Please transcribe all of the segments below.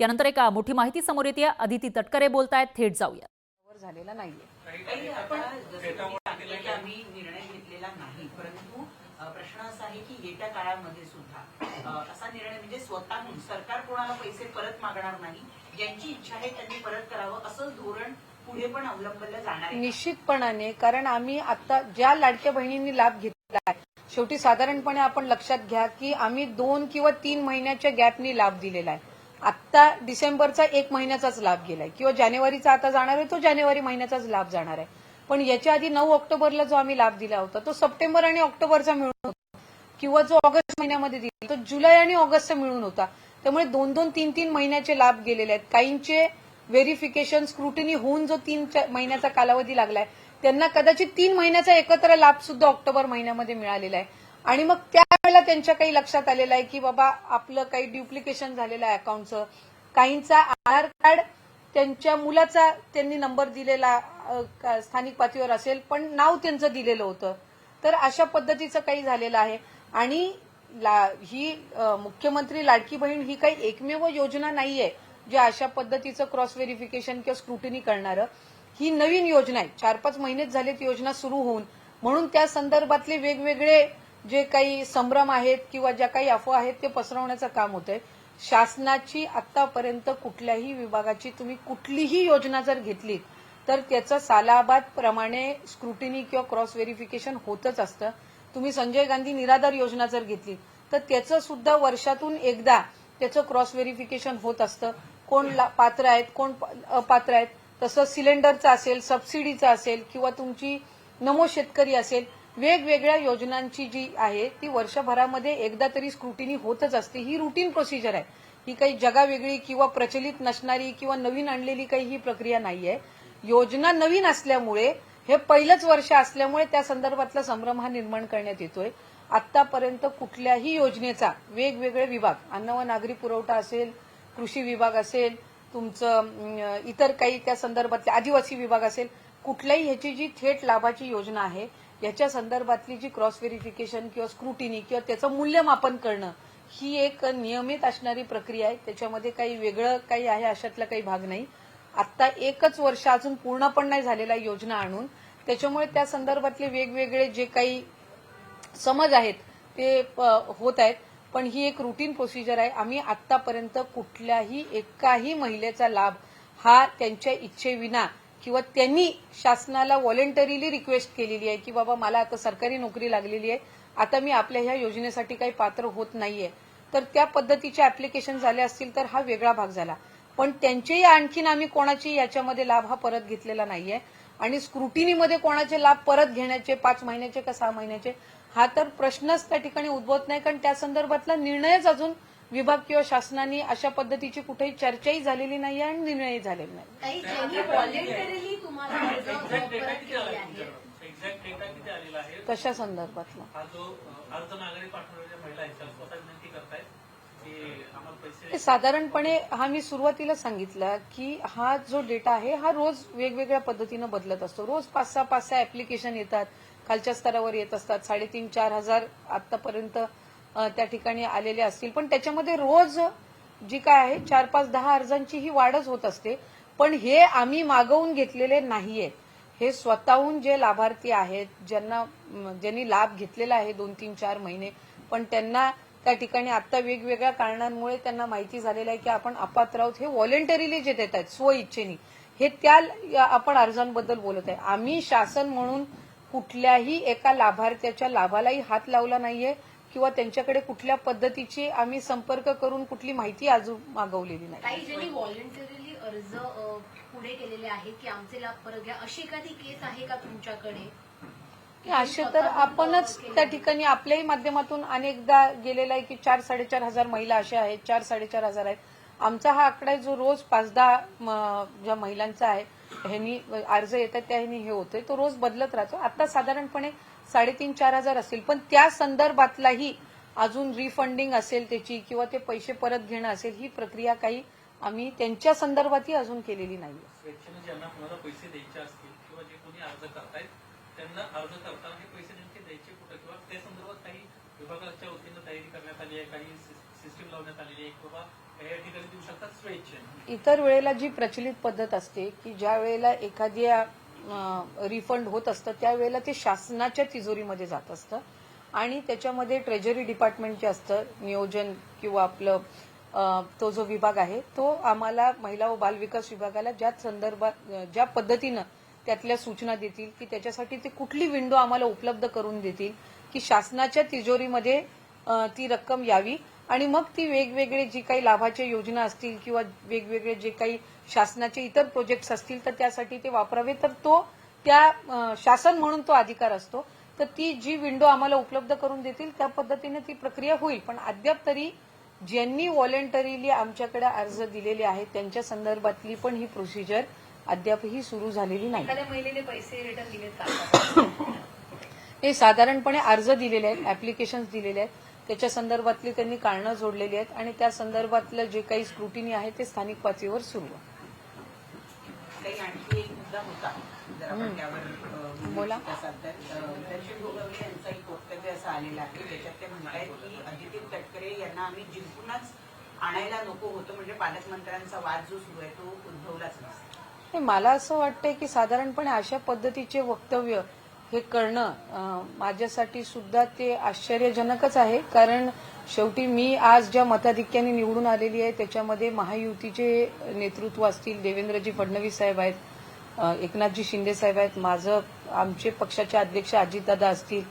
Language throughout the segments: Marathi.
यानंतर एक मोठी माहिती समोर येते. अदिती तटकरे बोलतायत. थेट जाऊया झालेला नाहीये. आम्ही निर्णय घेतलेला नाही परंतु प्रश्न असा आहे की येत्या काळामध्ये सुद्धा असा निर्णय म्हणजे स्वतःहून सरकार कोणाला पैसे परत मागणार नाही ज्यांची इच्छा आहे त्यांनी परत करावं असं धोरण पुढे पण अवलंबलं जाणार आहे. निश्चितपणाने कारण आम्ही आता ज्या लाडक्या बहिणींनी लाभ घेतला आहे शेवटी साधारणपणे आपण लक्षात घ्या की आम्ही दोन किंवा तीन महिन्याच्या गॅपनी लाभ दिलेला आहे. आत्ता डिसेंबरचा एक महिन्याचाच लाभ गेलाय. किंवा जानेवारीचा आता जाणार आहे तो जानेवारी महिन्याचाच लाभ जाणार आहे. पण याच्या आधी नऊ ऑक्टोबरला जो आम्ही लाभ दिला होता तो सप्टेंबर आणि ऑक्टोबरचा मिळून होता. किंवा जो ऑगस्ट महिन्यामध्ये दिला तो जुलै आणि ऑगस्टचा मिळून होता. त्यामुळे दोन दोन तीन तीन महिन्याचे लाभ गेलेले आहेत. काहींचे व्हेरिफिकेशन स्क्रुटिनी होऊन जो तीन महिन्याचा कालावधी लागलाय त्यांना कदाचित तीन महिन्याचा एकत्र लाभ सुद्धा ऑक्टोबर महिन्यामध्ये मिळालेला आहे. आणि मग त्यावेळेला त्यांच्या काही लक्षात आलेलं आहे की बाबा आपलं काही ड्युप्लिकेशन झालेलं आहे अकाउंटचं काहींचा आधार कार्ड त्यांच्या मुलाचा त्यांनी नंबर दिलेला स्थानिक पातळीवर असेल पण नाव त्यांचं दिलेलं होतं. तर अशा पद्धतीचं काही झालेलं आहे. आणि ला- ही मुख्यमंत्री लाडकी बहीण ही काही एकमेव योजना नाहीये जे अशा पद्धतीचं क्रॉस व्हेरिफिकेशन किंवा स्क्रुटिनी करणारं. ही नवीन योजना आहे. चार पाच महिनेच झालेत योजना सुरू होऊन. म्हणून त्या संदर्भातले वेगवेगळे जे काही संभ्रम आहेत किंवा ज्या काही अफवा आहेत ते पसरवण्याचं काम होतंय. शासनाची आतापर्यंत कुठल्याही विभागाची तुम्ही कुठलीही योजना जर घेतलीत तर त्याचं सालाबाद प्रमाणे स्क्रुटिनी किंवा क्रॉस व्हेरिफिकेशन होतच असतं. तुम्ही संजय गांधी निराधार योजना जर घेतली तर त्याचं सुद्धा वर्षातून एकदा त्याचं क्रॉस व्हेरिफिकेशन होत असतं. कोण ला- पात्र आहेत कोण अपात्र आहेत तसं सिलेंडरचं असेल सबसिडीचं असेल किंवा तुमची नमो शेतकरी असेल वेगवेगळ्या योजनांची जी आहे ती वर्षभरामध्ये एकदा तरी स्क्रुटिनी होतच असते. ही रुटीन प्रोसिजर आहे. ही काही जगावेगळी किंवा प्रचलित नसणारी किंवा नवीन आणलेली काही ही प्रक्रिया नाहीये. योजना नवीन असल्यामुळे हे पहिलंच वर्ष असल्यामुळे त्या संदर्भातला संभ्रम हा निर्माण करण्यात येतोय. आतापर्यंत कुठल्याही योजनेचा वेगवेगळे विभाग अन्न व नागरी पुरवठा असेल कृषी विभाग असेल तुमचं इतर काही त्या संदर्भातले आदिवासी विभाग असेल कुठल्याही ह्याची जी थेट लाभाची योजना आहे याच्या संदर्भातली जी क्रॉस व्हेरिफिकेशन किंवा स्क्रुटिनी किंवा त्याचं मूल्यमापन करणं ही एक नियमित असणारी प्रक्रिया आहे. त्याच्यामध्ये काही वेगळं काही आहे अशातला काही भाग नाही. आता एकच वर्ष अजून पूर्ण पण नाही झालेला योजना आणून त्याच्यामुळे त्या संदर्भातले वेगवेगळे जे काही समज आहेत ते प- होत आहेत. पण ही एक रुटीन प्रोसिजर आहे. आम्ही आतापर्यंत कुठल्याही एकाही महिलेचा लाभ हा त्यांच्या इच्छेविना किंवा त्यांनी शासनाला व्हॉलेंटरीली रिक्वेस्ट केलेली आहे की बाबा मला आता सरकारी नोकरी लागलेली आहे आता मी आपल्या ह्या योजनेसाठी काही पात्र होत नाहीये. तर त्या पद्धतीचे ऍप्लिकेशन झाले असतील तर हा वेगळा भाग झाला. पण त्यांचेही आणखीन आम्ही कोणाची याच्यामध्ये लाभ हा परत घेतलेला नाहीये. आणि स्क्रुटिनीमध्ये कोणाचे लाभ परत घेण्याचे पाच महिन्याचे का सहा महिन्याचे हा तर प्रश्नच त्या ठिकाणी उद्भवत नाही. कारण त्या संदर्भातला निर्णयच अजून विभाग किंवा शासनाने अशा पद्धतीची कुठेही चर्चाही झालेली नाही आणि निर्णयही झालेला नाही काही ज्यांनी व्हॉलेंटरीली तुम्हाला अर्ज एक्झॅक्ट डेटा परत किती केले आला आहेत एक्झॅक्ट डेटा किती आलेला आहे? कशा संदर्भातला. हा हे साधारणपणे हा मी सुरुवातीला सांगितलं की हा जो डेटा आहे हा रोज वेगवेगळ्या पद्धतीनं बदलत असतो. रोज पाच सहा पाच सहा ऍप्लिकेशन येतात. खालच्या स्तरावर येत असतात. साडेतीन चार हजार आतापर्यंत त्या ठिकाणी आलेले असतील. पण त्याच्यामध्ये रोज जी काय आहे चार पाच दहा अर्जांची ही वाढच होत असते. पण हे आम्ही मागवून घेतलेले नाहीये. हे स्वतःहून जे लाभार्थी आहेत ज्यांना ज्यांनी लाभ घेतलेला आहे दोन तीन चार महिने पण त्यांना त्या ठिकाणी आता वेगवेगळ्या कारणांमुळे त्यांना माहिती झालेलं आहे की आपण अपात्र आहोत. हे व्हॉलेंटरीली जे देत आहेत स्वइच्छेने हे त्या आपण अर्जांबद्दल बोलत आहे. आम्ही शासन म्हणून कुठल्याही एका लाभार्थ्याच्या लाभालाही हात लावला नाहीये. किंवा त्यांच्याकडे कुठल्या पद्धतीची आम्ही संपर्क करून कुठली माहिती अजून मागवलेली नाही. काही व्हॉलेंटरीली अर्ज पुढे केलेले आहेत की आमचे लाभ परत घ्या अशी एखादी केस आहे का तुमच्याकडे? असे तर आपणच? त्या ठिकाणी आपल्याही माध्यमातून अनेकदा गेलेला आहे की चार साडेचार हजार महिला अशा आहेत चार साडेचार हजार आहेत. आमचा हा आकडा जो रोज पाच दहा ज्या महिलांचा आहे ह्यांनी अर्ज येतात त्या ह्यांनी हे होतोय तो रोज बदलत राहतो. आता साधारणपणे साडेतीन चार हजार असतील पण त्या संदर्भातलाही अजून रिफंडिंग असेल त्याची किंवा ते पैसे परत घेणं असेल ही प्रक्रिया काही आम्ही त्यांच्या संदर्भातही अजून केलेली नाही इतर वेळेला जी प्रचलित पद्धत असते की ज्या वेळेला एखाद्या रिफंड होत असतं त्यावेळेला ते शासनाच्या तिजोरीमध्ये जात असतं. आणि त्याच्यामध्ये ट्रेजरी डिपार्टमेंट जे असतं नियोजन किंवा आपलं तो जो विभाग आहे तो आम्हाला महिला व बालविकास विभागाला ज्या संदर्भात ज्या पद्धतीनं त्यातल्या सूचना देतील की त्याच्यासाठी ते कुठली विंडो आम्हाला उपलब्ध करून देतील की शासनाच्या तिजोरीमध्ये ती रक्कम यावी. आणि मग ती वेगवेगळे जी काही लाभाच्या योजना असतील किंवा वेगवेगळे जे काही शासनाचे इतर प्रोजेक्ट्स असतील तर त्यासाठी ते वापरावे. तर तो त्या शासन म्हणून तो अधिकार असतो. तर ती जी विंडो आम्हाला उपलब्ध करून देतील त्या पद्धतीने ती प्रक्रिया होईल. पण अद्याप तरी ज्यांनी व्हॉलेंटरीली आमच्याकडे अर्ज दिलेले आहेत त्यांच्या संदर्भातली पण ही प्रोसिजर अद्यापही सुरू झालेली नाही. महिलेने पैसे रिटर्न दिलेत का? हे साधारणपणे अर्ज दिलेले आहेत ऍप्लिकेशन दिलेले आहेत. त्याच्या संदर्भातली त्यांनी कारणं जोडलेली आहेत आणि त्या संदर्भातलं जे काही स्क्रुटिनी आहे ते स्थानिक पातळीवर सुरू आहे. काही आणखी एक मुद्दा होता. जर आपण त्यावर अ, बोलू. यांचं एक वक्तव्य असं आलेलं आहे. ज्याच्यात ते म्हणतायत की अदिती तटकरे यांना आम्ही जिंकूनच आणायला नको होतं म्हणजे पालकमंत्र्यांचा वाद जो सुरू आहे तो उद्भवलाच नसता. मला असं वाटतंय की साधारणपणे अशा पद्धतीचे वक्तव्य हे करणं माझ्यासाठी सुद्धा ते आश्चर्यजनकच आहे. कारण शेवटी मी आज ज्या मताधिक्याने निवडून आलेली आहे त्याच्यामध्ये महायुतीचे नेतृत्व असतील देवेंद्रजी फडणवीस साहेब आहेत एकनाथजी शिंदे साहेब आहेत माझं आमचे पक्षाचे अध्यक्ष अजितदादा असतील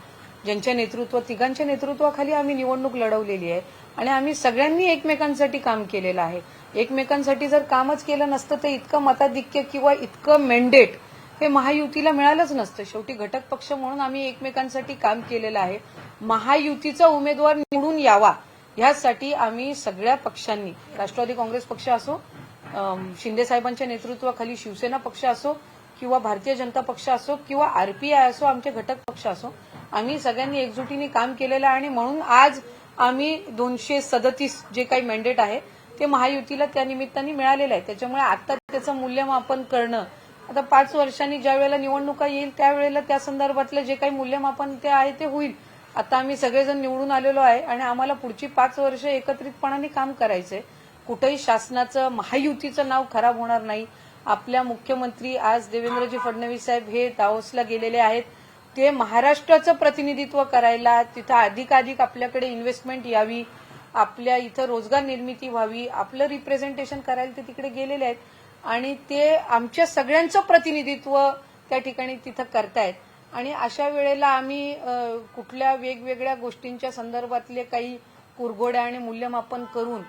ज्यांच्या नेतृत्व तिघांच्या नेतृत्वाखाली आम्ही निवडणूक लढवलेली आहे. आणि आम्ही सगळ्यांनी एकमेकांसाठी काम केलेलं आहे. एकमेकांसाठी जर कामच केलं नसतं तर इतकं मताधिक्य किंवा इतकं मेंडेट हे महायुतीला मिळालंच नसतं. शेवटी घटक पक्ष म्हणून आम्ही एकमेकांसाठी काम केलेलं आहे. महायुतीचा उमेदवार निवडून यावा ह्यासाठी आम्ही सगळ्या पक्षांनी राष्ट्रवादी काँग्रेस पक्ष असो शिंदे साहेबांच्या नेतृत्वाखाली शिवसेना पक्ष असो किंवा भारतीय जनता पक्ष असो किंवा आरपीआय असो आमचे घटक पक्ष असो आम्ही सगळ्यांनी एकजुटीने काम केलेलं आहे आणि म्हणून आज आम्ही दोनशे सदतीस जे काही मॅन्डेट आहे ते महायुतीला त्या निमित्ताने मिळालेलं आहे. त्याच्यामुळे आता त्याचं मूल्यमापन करणं आता पाच वर्षांनी ज्या वेळेला निवडणुका येईल त्यावेळेला त्या संदर्भातलं जे काही मूल्यमापन ते आहे ते होईल. आता आम्ही सगळेजण निवडून आलेलो आहे आणि आम्हाला पुढची पाच वर्ष एकत्रितपणाने काम करायचंय. कुठेही शासनाचं महायुतीचं नाव खराब होणार नाही. आपल्या मुख्यमंत्री आज देवेंद्रजी फडणवीस साहेब हे दावोसला गेलेले आहेत. ते महाराष्ट्राचं प्रतिनिधित्व करायला तिथं अधिकाधिक आपल्याकडे इन्व्हेस्टमेंट यावी आपल्या इथं रोजगार निर्मिती व्हावी आपलं रिप्रेझेंटेशन करायला ते तिकडे गेलेले आहेत. आणि ते आमच्या सगळ्यांचं प्रतिनिधित्व त्या ठिकाणी तिथं करतायत. आणि अशा वेळेला आम्ही कुठल्या वेगवेगळ्या गोष्टींच्या संदर्भातले काही कुरघोड्या आणि मूल्यमापन करून